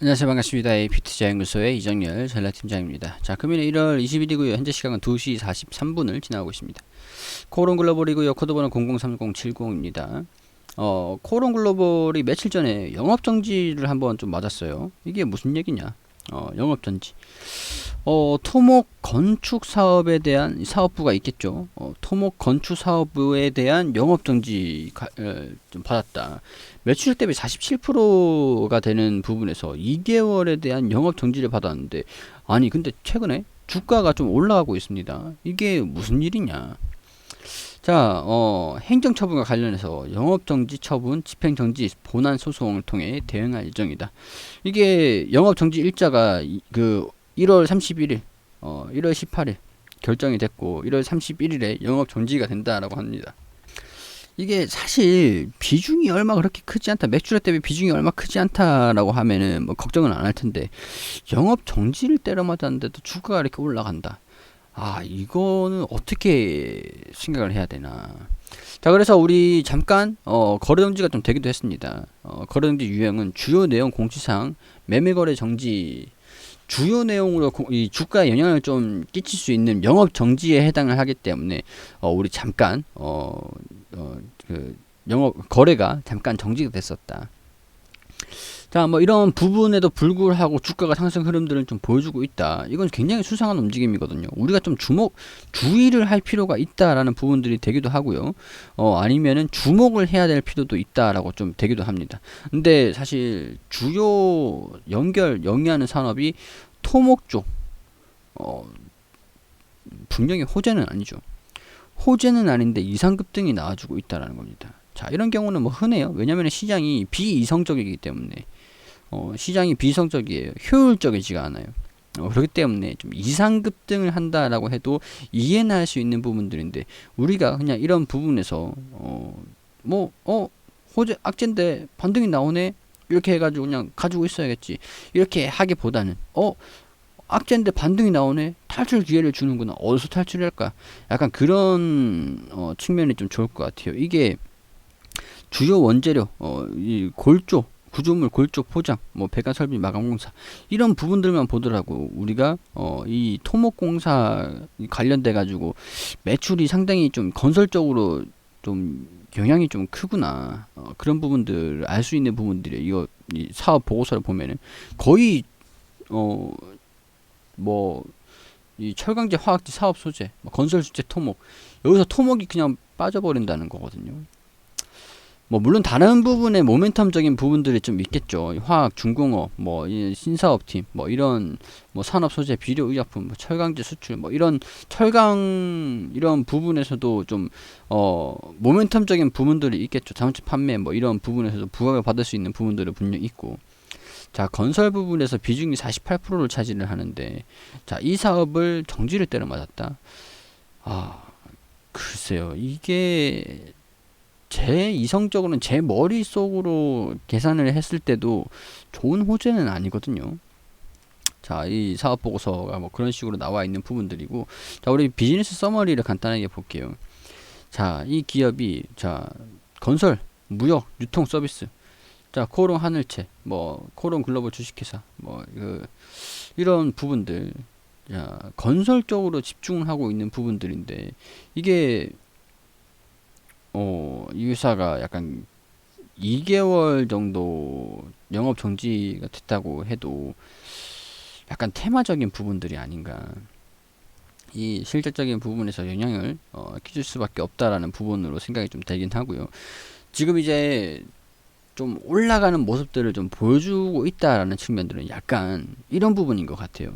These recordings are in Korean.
안녕하세요. 반갑습니다. 에이피트자연구소의 이정열 전략팀장입니다. 자 금일은 1월 20일이고요. 현재 시간은 2시 43분을 지나고 있습니다. 코론 글로벌이고요 코드번호 003070입니다. 어 코론 글로벌이 며칠 전에 영업정지를 한번 좀 맞았어요. 이게 무슨 얘기냐? 어 영업정지. 어 토목 건축 사업에 대한 사업부가 있겠죠. 어 토목 건축 사업부에 대한 영업정지 가, 에, 좀 받았다 매출 대비 47%가 되는 부분에서 2개월에 대한 영업 정지를 받았는데 아니 근데 최근에 주가가 좀 올라가고 있습니다. 이게 무슨 일이냐? 자, 어, 행정 처분과 관련해서 영업 정지 처분, 집행 정지, 본안 소송을 통해 대응할 예정이다. 이게 영업 정지 일자가 이- 그 1월 31일, 어, 1월 18일 결정이 됐고 1월 31일에 영업 정지가 된다라고 합니다. 이게 사실 비중이 얼마 그렇게 크지 않다. 매출액 대비 비중이 얼마 크지 않다라고 하면은 뭐 걱정은 안 할 텐데 영업 정지를 때려 맞았는데도 주가가 이렇게 올라간다. 아, 이거는 어떻게 생각을 해야 되나. 자, 그래서 우리 잠깐 어, 거래 정지가 좀 되기도 했습니다. 어, 거래 정지 유형은 주요 내용 공시상 매매 거래 정지 주요 내용으로 고- 이 주가에 영향을 좀 끼칠 수 있는 영업 정지에 해당을 하기 때문에 어, 우리 잠깐 어, 어, 그 영업 거래가 잠깐 정지가 됐었다. 자, 뭐 이런 부분에도 불구하고 주가가 상승 흐름들을 좀 보여주고 있다. 이건 굉장히 수상한 움직임이거든요. 우리가 좀 주목, 주의를 할 필요가 있다라는 부분들이 되기도 하고요. 어, 아니면은 주목을 해야 될 필요도 있다라고 좀 되기도 합니다. 근데 사실 주요 연결, 영위하는 산업이 토목 쪽, 어, 분명히 호재는 아니죠. 호재는 아닌데 이상급 등이 나와주고 있다라는 겁니다. 자, 이런 경우는 뭐 흔해요. 왜냐하면 시장이 비이성적이기 때문에 어, 시장이 비이성적이에요. 효율적이지가 않아요. 어, 그렇기 때문에 좀 이상급 등을 한다라고 해도 이해는 할 수 있는 부분들인데 우리가 그냥 이런 부분에서 어, 뭐, 어, 호재 악재인데 반등이 나오네? 이렇게 해가지고 그냥 가지고 있어야겠지. 이렇게 하기보다는 어 악재인데 반등이 나오네? 탈출 기회를 주는구나. 어디서 탈출할까? 약간 그런 어, 측면이 좀 좋을 것 같아요. 이게 주요 원재료 어, 이 골조 구조물 골조 포장 뭐 배관 설비 마감 공사 이런 부분들만 보더라고. 우리가 어, 이 토목 공사 관련돼 가지고 매출이 상당히 좀 건설적으로 좀 영향이 좀 크구나. 어, 그런 부분들 알 수 있는 부분들이 이거 이 사업 보고서를 보면은. 거의 어 뭐 이 철강제 화학제 사업 소재 뭐 건설 수재 토목. 여기서 토목이 그냥 빠져버린다는 거거든요. 뭐 물론 다른 부분의 모멘텀적인 부분들이 좀 있겠죠. 이 화학, 중공업, 뭐이 신사업팀, 뭐 이런 뭐 산업 소재, 비료, 의약품, 뭐 철강제 수출, 뭐 이런 철강 이런 부분에서도 좀 어 모멘텀적인 부분들이 있겠죠. 자동차 판매 뭐 이런 부분에서도 부각을 받을 수 있는 부분들은 분명 히 있고. 자 건설 부분에서 비중이 48%를 차지를 하는데 자 이 사업을 정지를 때려 맞았다. 아 글쎄요 이게 제 이성적으로는 제 머릿속으로 계산을 했을 때도 좋은 호재는 아니거든요. 자, 이 사업 보고서가 뭐 그런 식으로 나와 있는 부분들이고, 자, 우리 비즈니스 서머리를 간단하게 볼게요. 자, 이 기업이, 자, 건설, 무역, 유통 서비스, 자, 코롱 하늘채, 뭐, 코롱 글로벌 주식회사, 뭐, 그, 이런 부분들, 자, 건설 쪽으로 집중을 하고 있는 부분들인데, 이게 어, 이 회사가 약간 2개월 정도 영업 정지가 됐다고 해도 약간 테마적인 부분들이 아닌가. 이 실질적인 부분에서 영향을 어, 끼칠 수밖에 없다라는 부분으로 생각이 좀 되긴 하고요. 지금 이제 좀 올라가는 모습들을 좀 보여주고 있다라는 측면들은 약간 이런 부분인 것 같아요.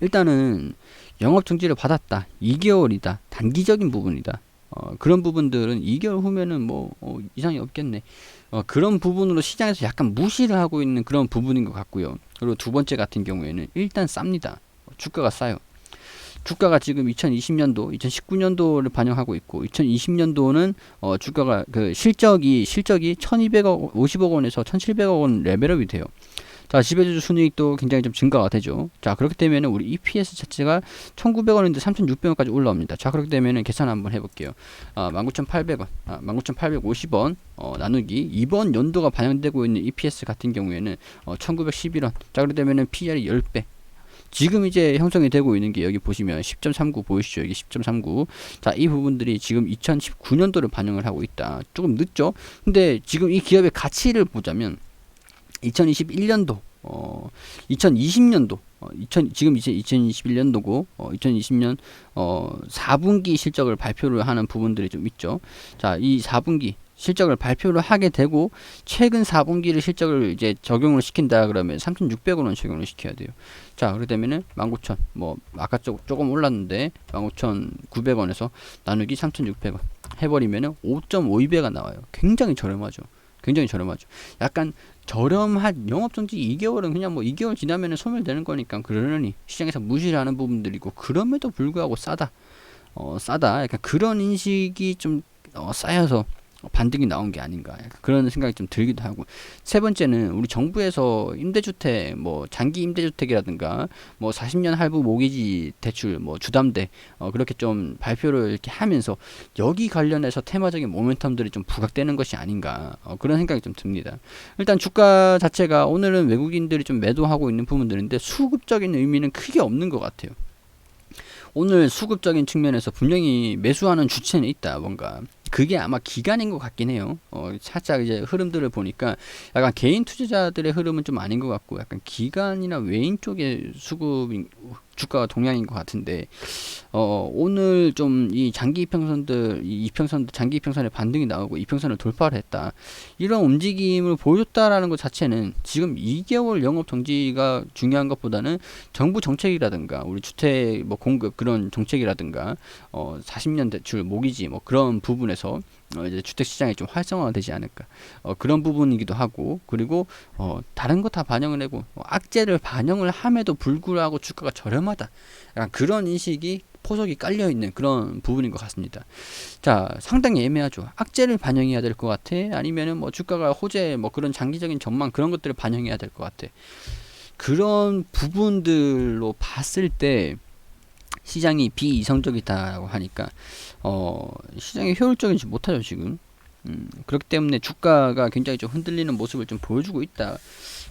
일단은 영업 정지를 받았다. 2개월이다. 단기적인 부분이다. 어, 그런 부분들은 2개월 후면은 뭐 어, 이상이 없겠네. 어, 그런 부분으로 시장에서 약간 무시를 하고 있는 그런 부분인 것 같고요. 그리고 두 번째 같은 경우에는 일단 쌉니다. 주가가 싸요. 주가가 지금 2020년도, 2019년도를 반영하고 있고 2020년도는 어, 주가가 그 실적이 실적이 1,200억 50억 원에서 1,700억 원 레벨업이 돼요. 자, 지배주주 순이익도 굉장히 좀 증가가 되죠. 자, 그렇게 되면 우리 EPS 자체가 1,900원인데 3,600원까지 올라옵니다. 자, 그렇게 되면 계산 한번 해볼게요. 아, 19,800원, 아, 19,850원 어, 나누기 이번 연도가 반영되고 있는 EPS 같은 경우에는 어, 1,911원. 자, 그렇게 되면은 PR이 10배. 지금 이제 형성이 되고 있는 게 여기 보시면 10.39 보이시죠? 여기 10.39. 자, 이 부분들이 지금 2019년도를 반영을 하고 있다. 조금 늦죠? 근데 지금 이 기업의 가치를 보자면 2021년도 어 2020년도 어, 2000, 지금 이제 2021년도고 어, 2020년 어 4분기 실적을 발표를 하는 부분들이 좀 있죠. 자, 이 4분기 실적을 발표를 하게 되고 최근 4분기를 실적을 이제 적용을 시킨다 그러면 3,600원은 적용을 시켜야 돼요. 자, 그렇게 되면은 19,000, 뭐 아까 조, 조금 올랐는데 19,900원에서 나누기 3,600원 해 버리면은 5.52배가 나와요. 굉장히 저렴하죠. 굉장히 저렴하죠. 약간 저렴한 영업정지 2개월은 그냥 뭐 2개월 지나면은 소멸되는 거니까 그러니 시장에서 무시를 하는 부분들이고 그럼에도 불구하고 싸다. 어, 싸다. 약간 그런 인식이 좀 어, 쌓여서 반등이 나온 게 아닌가. 그런 생각이 좀 들기도 하고. 세 번째는 우리 정부에서 임대주택 뭐 장기 임대주택이라든가 뭐 40년 할부 모기지 대출 뭐 주담대 어 그렇게 좀 발표를 이렇게 하면서 여기 관련해서 테마적인 모멘텀들이 좀 부각되는 것이 아닌가 어 그런 생각이 좀 듭니다. 일단 주가 자체가 오늘은 외국인들이 좀 매도하고 있는 부분들인데 수급적인 의미는 크게 없는 것 같아요. 오늘 수급적인 측면에서 분명히 매수하는 주체는 있다 뭔가 그게 아마 기간인 것 같긴 해요. 어, 살짝 이제 흐름들을 보니까 약간 개인 투자자들의 흐름은 좀 아닌 것 같고 약간 기간이나 외인 쪽의 수급 주가가 동향인 것 같은데 어, 오늘 좀 이 장기 이평선들 이 이평선 장기 이평선의 반등이 나오고 이평선을 돌파를 했다 이런 움직임을 보여줬다라는 것 자체는 지금 2개월 영업 정지가 중요한 것보다는 정부 정책이라든가 우리 주택 뭐 공급 그런 정책이라든가 어 40년 대출 모기지 뭐 그런 부분에서 어, 이제 주택 시장이 좀 활성화되지 않을까 어, 그런 부분이기도 하고 그리고 어, 다른 거 다 반영을 하고 어, 악재를 반영을 함에도 불구하고 주가가 저렴하다 약간 그런 인식이 포석이 깔려 있는 그런 부분인 것 같습니다. 자, 상당히 애매하죠. 악재를 반영해야 될 것 같아. 아니면은 뭐 주가가 호재 뭐 그런 장기적인 전망 그런 것들을 반영해야 될 것 같아. 그런 부분들로 봤을 때 시장이 비이성적이다라고 하니까 어 시장이 효율적이지 못하죠 지금. 음, 그렇기 때문에 주가가 굉장히 좀 흔들리는 모습을 좀 보여주고 있다.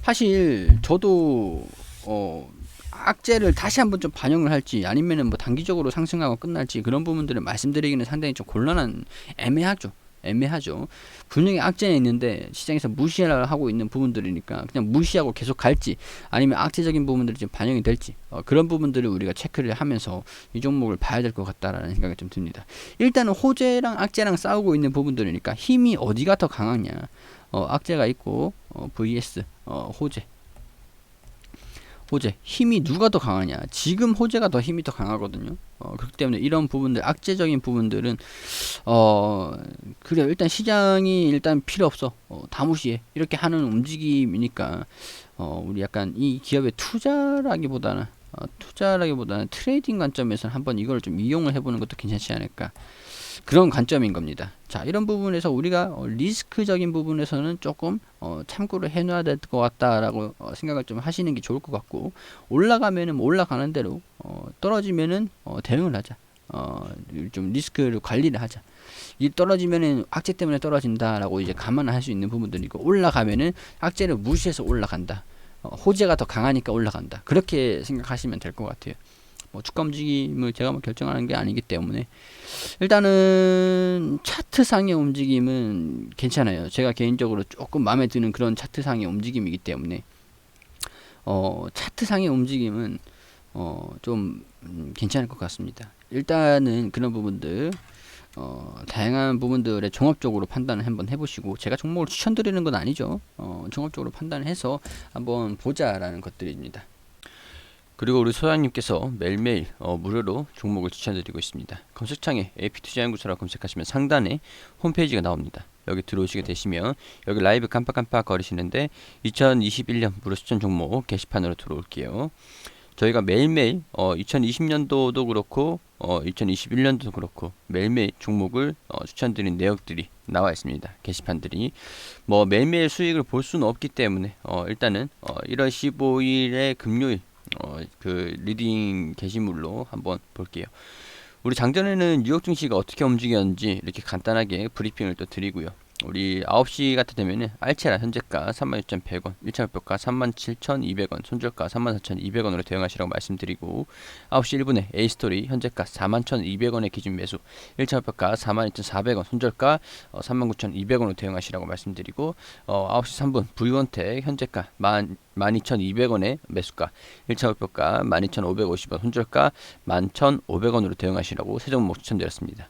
사실 저도 어 악재를 다시 한번 좀 반영을 할지 아니면은 뭐 단기적으로 상승하고 끝날지 그런 부분들을 말씀드리기는 상당히 좀 곤란한 애매하죠 애매하죠. 분명히 악재는 있는데 시장에서 무시를 하고 있는 부분들이니까 그냥 무시하고 계속 갈지 아니면 악재적인 부분들이 좀 반영이 될지 어, 그런 부분들을 우리가 체크를 하면서 이 종목을 봐야 될 것 같다라는 생각이 좀 듭니다. 일단은 호재랑 악재랑 싸우고 있는 부분들이니까 힘이 어디가 더 강하냐 어, 악재가 있고 어, vs 어, 호재 호재 힘이 누가 더 강하냐? 지금 호재가 더 힘이 더 강하거든요. 어, 그렇기 때문에 이런 부분들 악재적인 부분들은 어 그래 일단 시장이 일단 필요 없어. 어, 다 무시해. 이렇게 하는 움직임이니까 어 우리 약간 이 기업의 투자라기보다는 어, 투자라기보다는 트레이딩 관점에서 한번 이걸 좀 이용을 해보는 것도 괜찮지 않을까 그런 관점인 겁니다. 자, 이런 부분에서 우리가 어, 리스크적인 부분에서는 조금 어, 참고를 해놔야 될 것 같다라고 어, 생각을 좀 하시는 게 좋을 것 같고 올라가면은 뭐 올라가는 대로 어, 떨어지면은 어, 대응을 하자. 어, 좀 리스크를 관리를 하자. 이 떨어지면은 악재 때문에 떨어진다라고 이제 감안을 할수 있는 부분들이고 올라가면은 악재를 무시해서 올라간다. 어, 호재가 더 강하니까 올라간다. 그렇게 생각하시면 될 것 같아요. 뭐 주가 움직임을 제가 뭐 결정하는 게 아니기 때문에 일단은 차트상의 움직임은 괜찮아요. 제가 개인적으로 조금 마음에 드는 그런 차트상의 움직임이기 때문에 어 차트상의 움직임은 어 좀 음, 괜찮을 것 같습니다. 일단은 그런 부분들 어, 다양한 부분들의 종합적으로 판단을 한번 해보시고 제가 종목을 추천드리는 건 아니죠. 어, 종합적으로 판단해서 한번 보자라는 것들입니다. 그리고 우리 소장님께서 매일매일 어, 무료로 종목을 추천드리고 있습니다. 검색창에 AP투자연구소라 검색하시면 상단에 홈페이지가 나옵니다. 여기 들어오시게 되시면 여기 라이브 깜빡깜빡 거리시는데 2021년 무료 추천 종목 게시판으로 들어올게요. 저희가 매일매일 어 2020년도도 그렇고 어 2021년도도 그렇고 매일매일 종목을 어 추천드린 내역들이 나와 있습니다. 게시판들이 뭐 매일매일 수익을 볼 수는 없기 때문에 어 일단은 어 1월 15일에 금요일 어 그 리딩 게시물로 한번 볼게요. 우리 장전에는 뉴욕 증시가 어떻게 움직였는지 이렇게 간단하게 브리핑을 또 드리고요. 우리 9시 같은 되면은 알체라 현재가 36,100원, 1차 목표가 37,200원, 손절가 34,200원으로 대응하시라고 말씀드리고 9시 1분에 A스토리 현재가 41,200원의 기준 매수, 1차 목표가 42,400원, 손절가 어, 39,200원으로 대응하시라고 말씀드리고 어, 9시 3분 V1텍 현재가 12,200원의 매수가, 1차 목표가 12,550원, 손절가 11,500원으로 대응하시라고 세 종목 추천드렸습니다.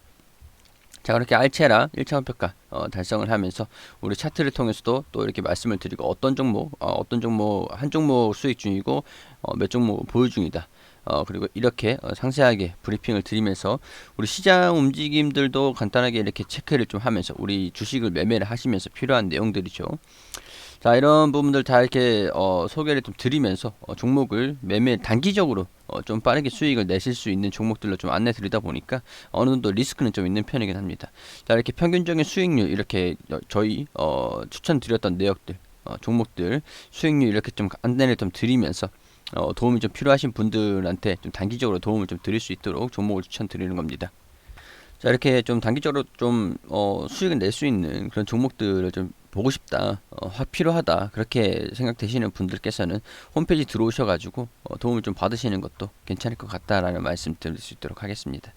자 그렇게 알체라 1차 목표가 어, 달성을 하면서 우리 차트를 통해서도 또 이렇게 말씀을 드리고 어떤 종목 어, 떤 종목 한 종목 수익 중이고 어, 몇 종목 보유 중이다. 어, 그리고 이렇게 어, 상세하게 브리핑을 드리면서 우리 시장 움직임들도 간단하게 이렇게 체크를 좀 하면서 우리 주식을 매매를 하시면서 필요한 내용들이죠. 자 이런 부분들 다 이렇게 어, 소개를 좀 드리면서 어, 종목을 매매 단기적으로 어, 좀 빠르게 수익을 내실 수 있는 종목들로 좀 안내 드리다 보니까 어느 정도 리스크는 좀 있는 편이긴 합니다. 자 이렇게 평균적인 수익률 이렇게 어, 저희 어, 추천드렸던 내역들 어, 종목들 수익률 이렇게 좀 안내를 좀 드리면서 어, 도움이 좀 필요하신 분들한테 좀 단기적으로 도움을 좀 드릴 수 있도록 종목을 추천드리는 겁니다. 자 이렇게 좀 단기적으로 좀 어, 수익을 낼 수 있는 그런 종목들을 좀 보고 싶다, 어, 확 필요하다 그렇게 생각되시는 분들께서는 홈페이지 들어오셔가지고 어, 도움을 좀 받으시는 것도 괜찮을 것 같다라는 말씀 드릴 수 있도록 하겠습니다.